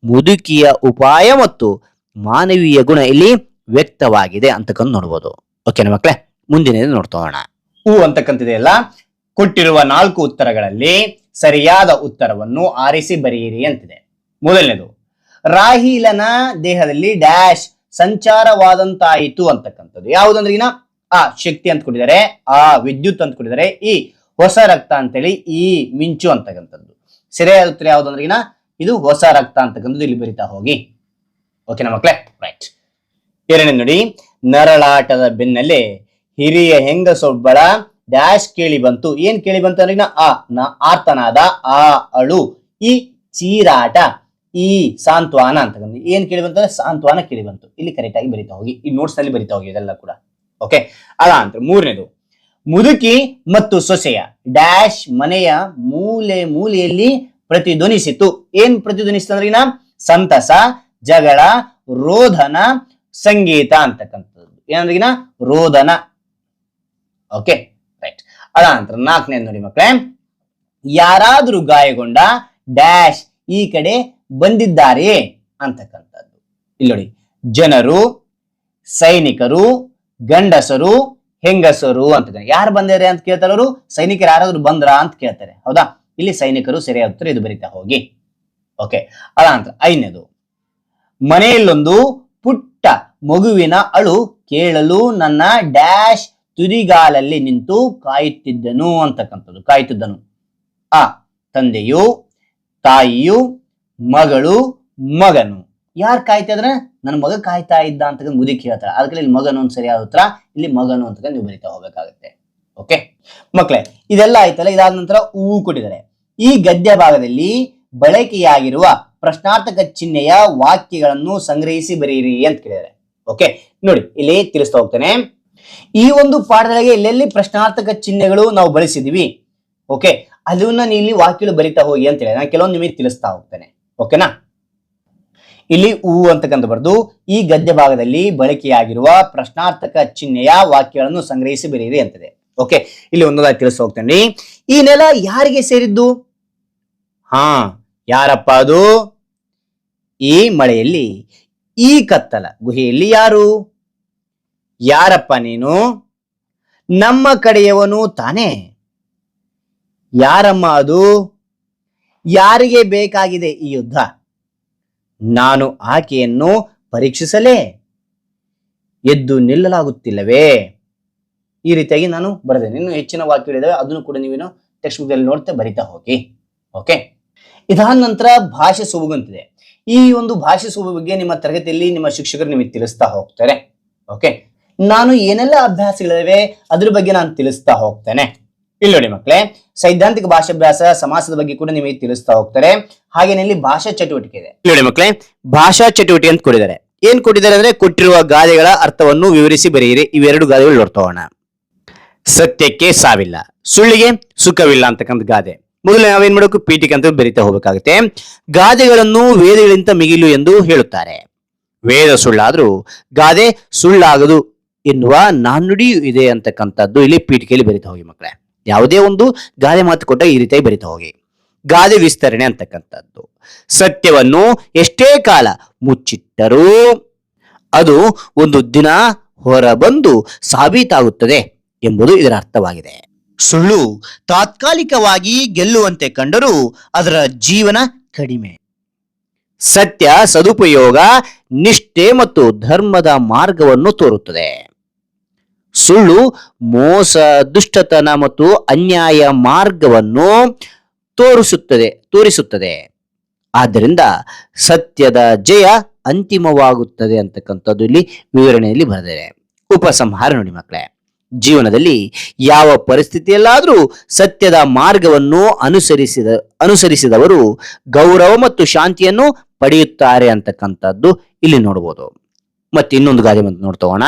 ಮುದುಕಿಯ ಉಪಾಯ ಮತ್ತು ಮಾನವೀಯ ಗುಣ ಇಲ್ಲಿ ವ್ಯಕ್ತವಾಗಿದೆ ಅಂತಕ್ಕಂಥ ನೋಡ್ಬೋದು. ಓಕೆನಾ ಮಕ್ಕಳೇ ಮುಂದಿನ ನೋಡ್ತೋಣ ಹೂ ಅಂತಕ್ಕಂಥದ್ದೆಲ್ಲ ಕೊಟ್ಟಿರುವ ನಾಲ್ಕು ಉತ್ತರಗಳಲ್ಲಿ ಸರಿಯಾದ ಉತ್ತರವನ್ನು ಆರಿಸಿ ಬರೆಯಿರಿ ಅಂತಿದೆ. ಮೊದಲನೇದು, ರಾಹೀಲನ ದೇಹದಲ್ಲಿ ಡ್ಯಾಶ್, ಸಂಚಾರವಾದಂತಾಯಿತು ಅಂತಕ್ಕಂಥದ್ದು ಯಾವುದಂದ್ರೆ ಆ ಶಕ್ತಿ ಅಂತ ಕೊಟ್ಟಿದ್ದಾರೆ, ಆ ವಿದ್ಯುತ್ ಅಂತ ಕೊಟ್ಟಿದ್ದಾರೆ, ಈ ಹೊಸ ರಕ್ತ ಅಂತೇಳಿ ಈ ಮಿಂಚು ಅಂತಕ್ಕಂಥದ್ದು ಸರಿಯಾದ ಉತ್ತರ ಯಾವುದು ಅಂದ್ರೆ ಇದು ಹೊಸ ರಕ್ತ ಅಂತಕ್ಕಂಥದ್ದು ಇಲ್ಲಿ ಬರಿತಾ ಹೋಗಿ. ಓಕೆನಾ ಮಕ್ಕಳೇ ರೈಟ್ ಎರಡನೇ ನೋಡಿ, ನರಳಾಟದ ಬೆನ್ನಲ್ಲೇ ಹಿರಿಯ ಹೆಂಗಸೊಬ್ಬಳ ಡ್ಯಾಶ್ ಕೇಳಿ ಬಂತು. ಏನ್ ಕೇಳಿ ಬಂತು ಅಂದ್ರೆ ಆ ನ ಆರ್ತನಾದ, ಆ ಅಳು, ಈ ಚೀರಾಟ, ಈ ಸಾಂತ್ವಾನ ಅಂತಕ್ಕಂಥ ಏನ್ ಕೇಳಿ ಬಂತು ಸಾಂತ್ವನ ಕೇಳಿ ಬಂತು. ಇಲ್ಲಿ ಕರೆಕ್ಟ್ ಆಗಿ ಬರಿತಾ ಹೋಗಿ. ಈ ನೋಟ್ಸ್ನಲ್ಲಿ ಬರಿತಾ ಹೋಗಿ ಇದೆಲ್ಲ ಕೂಡ. ಓಕೆ ಅದ ಅಂತ ಮೂರನೇದು ಮುದುಕಿ ಮತ್ತು ಸೊಸೆಯ ಡ್ಯಾಶ್ ಮನೆಯ ಮೂಲೆ ಮೂಲೆಯಲ್ಲಿ ಪ್ರತಿಧ್ವನಿಸಿತು ಏನ್ ಪ್ರತಿಧ್ವನಿಸಿತು ಅಂದ್ರೆ ಸಂತಸ ಜಗಳ ರೋಧನ ಸಂಗೀತ ಅಂತಕ್ಕಂಥದ್ದು ಏನಂದ್ರೆ ಇನ್ನ ರೋಧನ ಓಕೆ ರೈಟ್ ಅದ ನಂತರ ನಾಲ್ಕನೇ ನೋಡಿ ಮಕ್ಕಳೇ ಯಾರಾದ್ರೂ ಗಾಯಗೊಂಡ ಡ್ಯಾಶ್ ಈ ಕಡೆ ಬಂದಿದ್ದಾರೆ ಅಂತಕ್ಕಂಥದ್ದು ಇಲ್ಲಿ ನೋಡಿ ಜನರು ಸೈನಿಕರು ಗಂಡಸರು, ಹೆಂಗಸರು ಅಂತ ಯಾರು ಬಂದಿದ್ದಾರೆ ಅಂತ ಕೇಳ್ತಾರೆ ಅವರು? ಸೈನಿಕರು ಯಾರಾದ್ರೂ ಬಂದ್ರ ಅಂತ ಕೇಳ್ತಾರೆ. ಹೌದಾ? ಇಲ್ಲಿ ಸೈನಿಕರು ಸರಿಯಾದ ಉತ್ತರ ಇದು ಬರೀತಾ ಹೋಗಿ. ಓಕೆ. ಅಲ್ಲ ಅಂತ ಐದನೇದು. ಮನೆಯಲ್ಲೊಂದು ಪುಟ್ಟ ಮಗುವಿನ ಅಳು ಕೇಳಲು ನನ್ನ ಡ್ಯಾಶ್ ತುದಿಗಾಲಲ್ಲಿ ನಿಂತು ಕಾಯುತ್ತಿದ್ದನು ಅಂತಕ್ಕಂಥದ್ದು. ಕಾಯುತ್ತಿದ್ದನು. ಆ ತಂದೆಯು, ತಾಯಿಯು, ಮಗಳು, ಮಗನು. ಯಾರು ಕಾಯ್ತಾ ಇದ್ರೆ ನನ್ನ ಮಗ ಕಾಯ್ತಾ ಇದ್ದ ಅಂತ ಮುದುಕಿ ಹೇಳ್ತಾರೆ ಅದಕ್ಕೆ ಇಲ್ಲಿ ಮಗನು ಒಂದು ಸರಿಯಾದ ಉತ್ತರ, ಇಲ್ಲಿ ಮಗನು ಅಂತ ನೀವು ಬರಿತಾ ಹೋಗ್ಬೇಕಾಗುತ್ತೆ. ಓಕೆ ಮಕ್ಕಳೇ ಇದೆಲ್ಲ ಆಯ್ತಲ್ಲ? ಇದಾದ ನಂತರ ಹೂ ಕೊಟ್ಟಿದ್ದಾರೆ. ಈ ಗದ್ಯ ಭಾಗದಲ್ಲಿ ಬಳಕೆಯಾಗಿರುವ ಪ್ರಶ್ನಾರ್ಥಕ ಚಿಹ್ನೆಯ ವಾಕ್ಯಗಳನ್ನು ಸಂಗ್ರಹಿಸಿ ಬರೆಯಿರಿ ಅಂತ ಕೇಳಿದ್ದಾರೆ. ಓಕೆ ನೋಡಿ, ಇಲ್ಲಿ ತಿಳಿಸ್ತಾ ಹೋಗ್ತೇನೆ. ಈ ಒಂದು ಪಾಠದೊಳಗೆ ಎಲ್ಲೆಲ್ಲಿ ಪ್ರಶ್ನಾರ್ಥಕ ಚಿಹ್ನೆಗಳು ನಾವು ಬಳಸಿದೀವಿ? ಓಕೆ ಅದನ್ನ ಇಲ್ಲಿ ವಾಕ್ಯಗಳು ಬರಿತಾ ಹೋಗಿ ಅಂತ ಹೇಳಿ ನಾನು ಕೆಲವೊಂದು ನಿಮಗೆ ತಿಳಿಸ್ತಾ ಹೋಗ್ತೇನೆ. ಓಕೆನಾ ಇಲ್ಲಿ ಹೂ ಅಂತಕ್ಕಂಥ ಬರೆದು ಈ ಗದ್ಯ ಭಾಗದಲ್ಲಿ ಬಳಕೆಯಾಗಿರುವ ಪ್ರಶ್ನಾರ್ಥಕ ಚಿಹ್ನೆಯ ವಾಕ್ಯಗಳನ್ನು ಸಂಗ್ರಹಿಸಿ ಬರೆಯಿರಿ ಅಂತದೆ. ಓಕೆ ಇಲ್ಲಿ ಒಂದೊಂದಾಗಿ ತಿಳಿಸ್ ಹೋಗ್ತೇನೆ. ಈ ನೆಲ ಯಾರಿಗೆ ಸೇರಿದ್ದು? ಹಾ, ಯಾರಪ್ಪ ಅದು? ಈ ಮಳೆಯಲ್ಲಿ. ಈ ಕತ್ತಲ ಗುಹೆಯಲ್ಲಿ ಯಾರು? ಯಾರಪ್ಪ ನೀನು? ನಮ್ಮ ಕಡೆಯವನು ತಾನೇ. ಯಾರಮ್ಮ ಅದು? ಯಾರಿಗೆ ಬೇಕಾಗಿದೆ ಈ ಯುದ್ಧ? ನಾನು ಆಕೆಯನ್ನು ಪರೀಕ್ಷಿಸಲೇ? ಎದ್ದು ನಿಲ್ಲಲಾಗುತ್ತಿಲ್ಲವೇ? ಈ ರೀತಿಯಾಗಿ ನಾನು ಬರೆದೇನೆ ಇನ್ನು ಹೆಚ್ಚಿನ ವಾಕ್ಯಗಳಿದಾವೆ ಅದನ್ನು ಕೂಡ ನೀವೇನು ಟೆಕ್ಸ್ಟ್ ಬುಕ್ ನೋಡ್ತಾ ಬರಿತಾ ಹೋಗಿ. ಓಕೆ ಇದಾದ ನಂತರ ಭಾಷೆ ಸುಬುಗಂತಿದೆ ಈ ಒಂದು ಭಾಷೆ ಸುಬು ಬಗ್ಗೆ ನಿಮ್ಮ ತರಗತಿಯಲ್ಲಿ ನಿಮ್ಮ ಶಿಕ್ಷಕರು ನಿಮಗೆ ತಿಳಿಸ್ತಾ ಹೋಗ್ತಾರೆ. ಓಕೆ ನಾನು ಏನೆಲ್ಲ ಅಭ್ಯಾಸಗಳಿವೆ, ಅದ್ರ ಬಗ್ಗೆ ನಾನು ತಿಳಿಸ್ತಾ ಹೋಗ್ತೇನೆ. ಇಲ್ಲಿ ನೋಡಿ ಮಕ್ಕಳೇ, ಸೈದ್ಧಾಂತಿಕ ಭಾಷಾಭ್ಯಾಸ ಸಮಾಸದ ಬಗ್ಗೆ ಕೂಡ ನಿಮಗೆ ತಿಳಿಸ್ತಾ ಹೋಗ್ತಾರೆ. ಹಾಗೇನೆ ಇಲ್ಲಿ ಭಾಷಾ ಚಟುವಟಿಕೆ ಇದೆ. ಇಲ್ಲಿ ನೋಡಿ ಮಕ್ಕಳೇ, ಭಾಷಾ ಚಟುವಟಿಕೆ ಅಂತ ಕೊಟ್ಟಿದ್ದಾರೆ. ಏನ್ ಕೊಟ್ಟಿದ್ದಾರೆ ಅಂದ್ರೆ, ಕೊಟ್ಟಿರುವ ಗಾದೆಗಳ ಅರ್ಥವನ್ನು ವಿವರಿಸಿ ಬರೆಯಿರಿ. ಇವೆರಡು ಗಾದೆಗಳು ನೋಡ್ತೋಣ ಸತ್ಯಕ್ಕೆ ಸಾವಿಲ್ಲ, ಸುಳ್ಳಿಗೆ ಸುಖವಿಲ್ಲ ಅಂತಕ್ಕಂಥ ಗಾದೆ. ಮೊದಲು ನಾವೇನ್ ಮಾಡಬೇಕು? ಪೀಠಿಕೆ ಅಂತ ಬರಿತಾ ಹೋಗಬೇಕಾಗುತ್ತೆ. ಗಾದೆಗಳನ್ನು ವೇದಗಳಿಂದ ಮಿಗಿಲು ಎಂದು ಹೇಳುತ್ತಾರೆ. ವೇದ ಸುಳ್ಳಾದ್ರೂ ಗಾದೆ ಸುಳ್ಳಾಗದು ಎನ್ನುವ ನಾಣ್ಣುಡಿಯೂ ಇದೆ ಅಂತಕ್ಕಂಥದ್ದು ಇಲ್ಲಿ ಪೀಠಿಕೆಯಲ್ಲಿ ಬರಿತಾ ಹೋಗಿ ಮಕ್ಕಳೇ. ಯಾವುದೇ ಒಂದು ಗಾದೆ ಮಾತು ಕೊಟ್ಟ ಈ ರೀತಿಯಾಗಿ ಬರಿತಾ ಹೋಗಿ. ಗಾದೆ ವಿಸ್ತರಣೆ ಅಂತಕ್ಕಂಥದ್ದು. ಸತ್ಯವನ್ನು ಎಷ್ಟೇ ಕಾಲ ಮುಚ್ಚಿಟ್ಟರೂ ಅದು ಒಂದು ದಿನ ಹೊರಬಂದು ಸಾಬೀತಾಗುತ್ತದೆ ಎಂಬುದು ಇದರ ಅರ್ಥವಾಗಿದೆ. ಸುಳ್ಳು ತಾತ್ಕಾಲಿಕವಾಗಿ ಗೆಲ್ಲುವಂತೆ ಕಂಡರೂ ಅದರ ಜೀವನ ಕಡಿಮೆ. ಸತ್ಯ ಸದುಪಯೋಗ, ನಿಷ್ಠೆ ಮತ್ತು ಧರ್ಮದ ಮಾರ್ಗವನ್ನು ತೋರುತ್ತದೆ. ಸುಳ್ಳು, ಮೋಸ, ದುಷ್ಟತನ ಮತ್ತು ಅನ್ಯಾಯ ಮಾರ್ಗವನ್ನು ತೋರಿಸುತ್ತದೆ ತೋರಿಸುತ್ತದೆ. ಆದ್ದರಿಂದ ಸತ್ಯದ ಜಯ ಅಂತಿಮವಾಗುತ್ತದೆ ಅಂತಕ್ಕಂಥದ್ದು ಇಲ್ಲಿ ವಿವರಣೆಯಲ್ಲಿ ಬರೆದಿದೆ. ಉಪಸಂಹಾರ ನೋಡಿ ಮಕ್ಕಳೇ. ಜೀವನದಲ್ಲಿ ಯಾವ ಪರಿಸ್ಥಿತಿಯಲ್ಲಾದರೂ ಸತ್ಯದ ಮಾರ್ಗವನ್ನು ಅನುಸರಿಸಿದ, ಅನುಸರಿಸಿದವರು ಗೌರವ ಮತ್ತು ಶಾಂತಿಯನ್ನು ಪಡೆಯುತ್ತಾರೆ ಅಂತಕ್ಕಂಥದ್ದು ಇಲ್ಲಿ ನೋಡಬಹುದು ಮತ್ತೆ ಇನ್ನೊಂದು ಗಾದೆ ಬಂದು ನೋಡ್ತೋಣ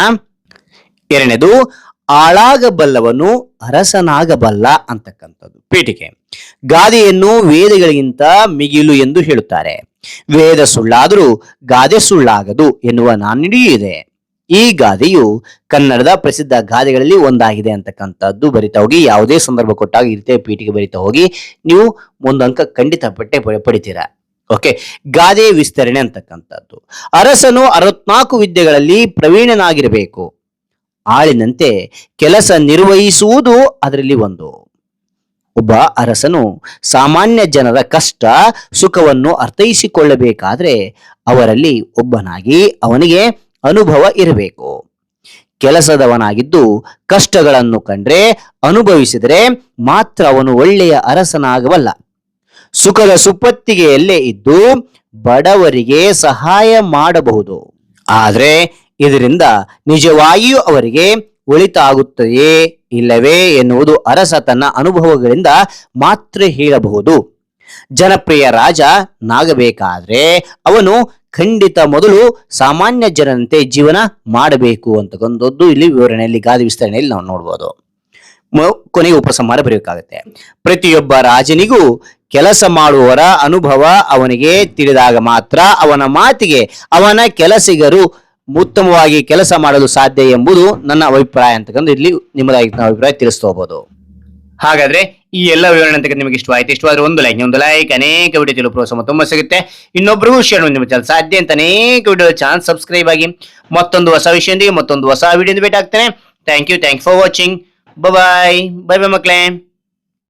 ಎರಡನೇದು, ಆಳಾಗಬಲ್ಲವನು ಅರಸನಾಗಬಲ್ಲ ಅಂತಕ್ಕಂಥದ್ದು. ಪೀಠಿಕೆ. ಗಾದೆಯನ್ನು ವೇದಗಳಿಗಿಂತ ಮಿಗಿಲು ಎಂದು ಹೇಳುತ್ತಾರೆ. ವೇದ ಸುಳ್ಳಾದರೂ ಗಾದೆ ಸುಳ್ಳಾಗದು ಎನ್ನುವ ನಾಣ್ಣುಡಿಯೂ ಇದೆ. ಈ ಗಾದೆಯು ಕನ್ನಡದ ಪ್ರಸಿದ್ಧ ಗಾದೆಗಳಲ್ಲಿ ಒಂದಾಗಿದೆ ಅಂತಕ್ಕಂಥದ್ದು ಬರಿತಾ ಹೋಗಿ, ಯಾವುದೇ ಸಂದರ್ಭ ಕೊಟ್ಟಾಗ ಈ ರೀತಿಯ ಪೀಠಿಗೆ ಬರಿತಾ ಹೋಗಿ. ನೀವು ಒಂದು ಅಂಕ ಖಂಡಿತ ಪಟ್ಟೆ ಪಡೆ- ಪಡಿತೀರಾ? ಓಕೆ. ಗಾದೆ ವಿಸ್ತರಣೆ ಅಂತಕ್ಕಂಥದ್ದು. ಅರಸನು ಅರವತ್ನಾಲ್ಕು ವಿದ್ಯೆಗಳಲ್ಲಿ ಪ್ರವೀಣನಾಗಿರಬೇಕು. ಆಳಿನಂತೆ ಕೆಲಸ ನಿರ್ವಹಿಸುವುದು ಅದರಲ್ಲಿ ಒಂದು. ಒಬ್ಬ ಅರಸನು ಸಾಮಾನ್ಯ ಜನರ ಕಷ್ಟ, ಸುಖವನ್ನು ಅರ್ಥೈಸಿಕೊಳ್ಳಬೇಕಾದ್ರೆ ಅವರಲ್ಲಿ ಒಬ್ಬನಾಗಿ ಅವನಿಗೆ ಅನುಭವ ಇರಬೇಕು. ಕೆಲಸದವನಾಗಿದ್ದು ಕಷ್ಟಗಳನ್ನು ಕಂಡ್ರೆ ಅನುಭವಿಸಿದರೆ ಮಾತ್ರ ಅವನು ಒಳ್ಳೆಯ ಅರಸನಾಗಬಲ್ಲ. ಸುಖದ ಸುಪ್ಪತ್ತಿಗೆಯಲ್ಲೇ ಇದ್ದು ಬಡವರಿಗೆ ಸಹಾಯ ಮಾಡಬಹುದು. ಆದರೆ ಇದರಿಂದ ನಿಜವಾಗಿಯೂ ಅವರಿಗೆ ಒಳಿತಾಗುತ್ತದೆಯೇ ಇಲ್ಲವೇ ಎನ್ನುವುದು ಅರಸ ತನ್ನ ಅನುಭವಗಳಿಂದ ಮಾತ್ರ ಹೇಳಬಹುದು. ಜನಪ್ರಿಯ ರಾಜ ನಾಗಬೇಕಾದ್ರೆ ಅವನು ಖಂಡಿತ ಮೊದಲು ಸಾಮಾನ್ಯ ಜನರಂತೆ ಜೀವನ ಮಾಡಬೇಕು ಅಂತಕ್ಕಂಥದ್ದು ಇಲ್ಲಿ ವಿವರಣೆಯಲ್ಲಿ ಗಾದಿ ವಿಸ್ತರಣೆಯಲ್ಲಿ ನಾವು ನೋಡ್ಬೋದು. ಕೊನೆಗೆ ಉಪಸಂಹಾರ ಬರೆಯಬೇಕಾಗುತ್ತೆ ಪ್ರತಿಯೊಬ್ಬ ರಾಜನಿಗೂ ಕೆಲಸ ಮಾಡುವವರ ಅನುಭವ ಅವನಿಗೆ ತಿಳಿದಾಗ ಮಾತ್ರ ಅವನ ಮಾತಿಗೆ ಅವನ ಕೆಲಸಿಗರು ಉತ್ತಮವಾಗಿ ಕೆಲಸ ಮಾಡಲು ಸಾಧ್ಯ ಎಂಬುದು ನನ್ನ ಅಭಿಪ್ರಾಯ ಅಂತಕ್ಕಂಥ ಇಲ್ಲಿ ನಿಮ್ಮದಾಗಿ ಅಭಿಪ್ರಾಯ ತಿಳಿಸ್ಕೋಬಹುದು ಹಾಗಾದ್ರೆ ಈ ಎಲ್ಲ ವಿವರಣೆ ಅಂತ ನಿಮಗೆ ಇಷ್ಟವಾಯಿತು. ಇಷ್ಟವಾದ್ರೆ ಒಂದು ಲೈಕ್ ಒಂದು ಲೈಕ್ ಅನೇಕ ವಿಡಿಯೋ ತಿಳಿಯುವ ಪ್ರೋತ್ಸಾಹ ತುಂಬ ಸಿಗುತ್ತೆ. ಇನ್ನೊಬ್ಬರಿಗೂ ಶೇರ್ ನಿಮ್ಮ ಚಾನಲ್ ಸಾಧ್ಯ ಅಂತ ಅನೇಕ ವಿಡಿಯೋ ಚಾನಲ್ ಸಬ್ಸ್ಕ್ರೈಬ್ ಆಗಿ ಮತ್ತೊಂದು ಹೊಸ ವಿಷಯದೊಂದಿಗೆ ಮತ್ತೊಂದು ಹೊಸ ವಿಡಿಯೋ ಭೇಟಿ ಆಗ್ತೇನೆ. Thank you thank for watching bye bye bye ಮಕ್ಕಳೇ.